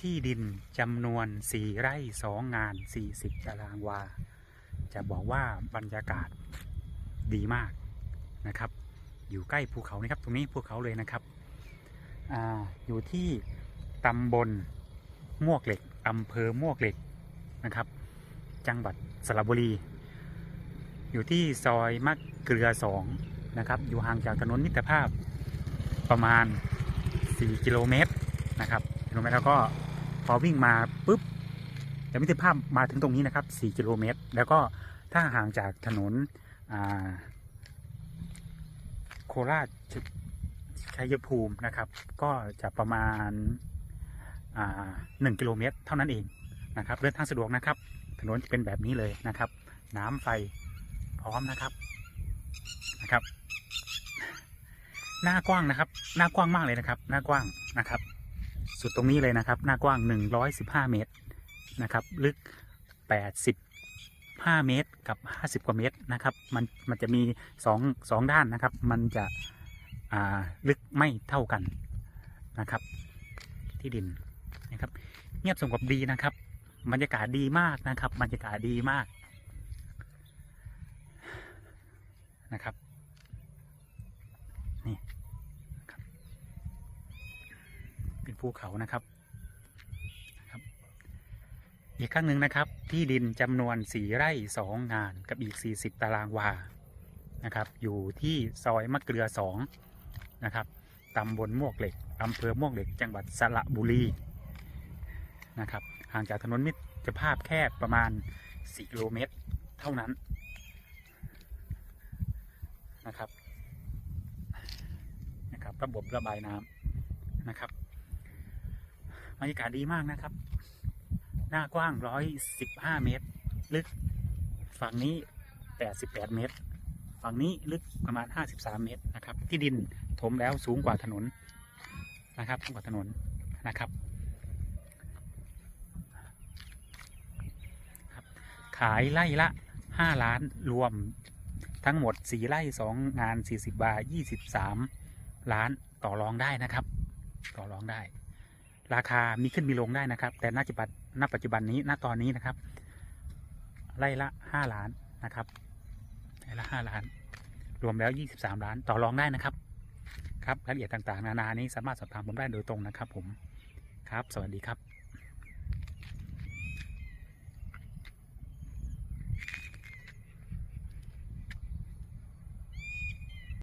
ที่ดินจำนวน 4 ไร่ 2 งาน 40 ตารางวา จะบอกว่าบรรยากาศดีมากนะครับ อยู่ใกล้ภูเขานะครับ ตรงนี้ภูเขาเลยนะครับออยู่ที่ตำบลมวกเหล็กอำเภอมวกเหล็กนะครับ จังหวัดสระบุรี อยู่ที่ซอยมะเกลือสองนะครับ อยู่ห่างจากถนนมิตรภาพประมาณ 4 กิโลเมตรนะครับกิโลเมตรแล้วก็ พอวิ่งมาปุ๊บจากมิตรภาพมาถึงตรงนี้นะครับ 4 กิโลเมตร แล้วก็ถ้าห่างจากถนนโคราชชัยภูมินะครับ ก็จะประมาณอ่า1กิโลเมตร เท่านั้นเองนะครับเดินทางสะดวกนะครับ ถนนจะเป็นแบบนี้เลยนะครับ น้ำไฟพร้อมนะครับนะครับ หน้ากว้างนะครับ หน้ากว้างมากเลยนะครับ หน้ากว้างนะครับ สุดตรงนี้เลยนะครับ หน้ากว้าง 115 เมตรนะครับ ลึก 85 เมตรกับ 50 กว่าเมตรนะครับ มันมันจะมี2 2ด้านนะครับ มันจะลึกไม่เท่ากันนะครับ ที่ดินนะครับ เงียบสงบดีนะครับ บรรยากาศดีมากนะครับ บรรยากาศดีมากนะครับ นี่ครับ เป็น ภูเขานะครับครับ อีกครั้งหนึ่งนะครับ ที่ดินจำนวนสี่ไร่สองงานกับอีก 40 ตารางวานะครับ อยู่ที่ซอยมะเกลือสองนะครับตำบลมวกเหล็กอำเภอมวกเหล็ก จังหวัดสระบุรีนะครับห่างจากถนนมิตรภาพแค่ประมาณ 4 กิโลเมตร เท่านั้นนะครับนะครับ ระบบระบายน้ำนะครับ บรรยากาศดีมากนะครับ หน้ากว้าง115เมตร ลึกฝั่งนี้88เมตร ฝั่งนี้ลึกประมาณ53เมตรนะครับ ที่ดินถมแล้วสูงกว่าถนนนะครับสูงกว่าถนนนะครับขายไร่ละ5ล้านรวมทั้งหมด4ไร่2งงาน40บบาท23ล้านต่อรองได้นะครับ ต่อรองได้ ราคามีขึ้นมีลงได้นะครับ แต่ณปัจจุบันณปัจจุบันนี้ณตอนนี้นะครับ ไร่ละห้าล้านนะครับไร่ละห้าล้าน รวมแล้วยี่สิบสามล้านต่อรองได้นะครับ ครับรายละเอียดต่างๆ นานานี้สามารถสอบถามผมได้โดยตรงนะครับ ผมครับ สวัสดีครับ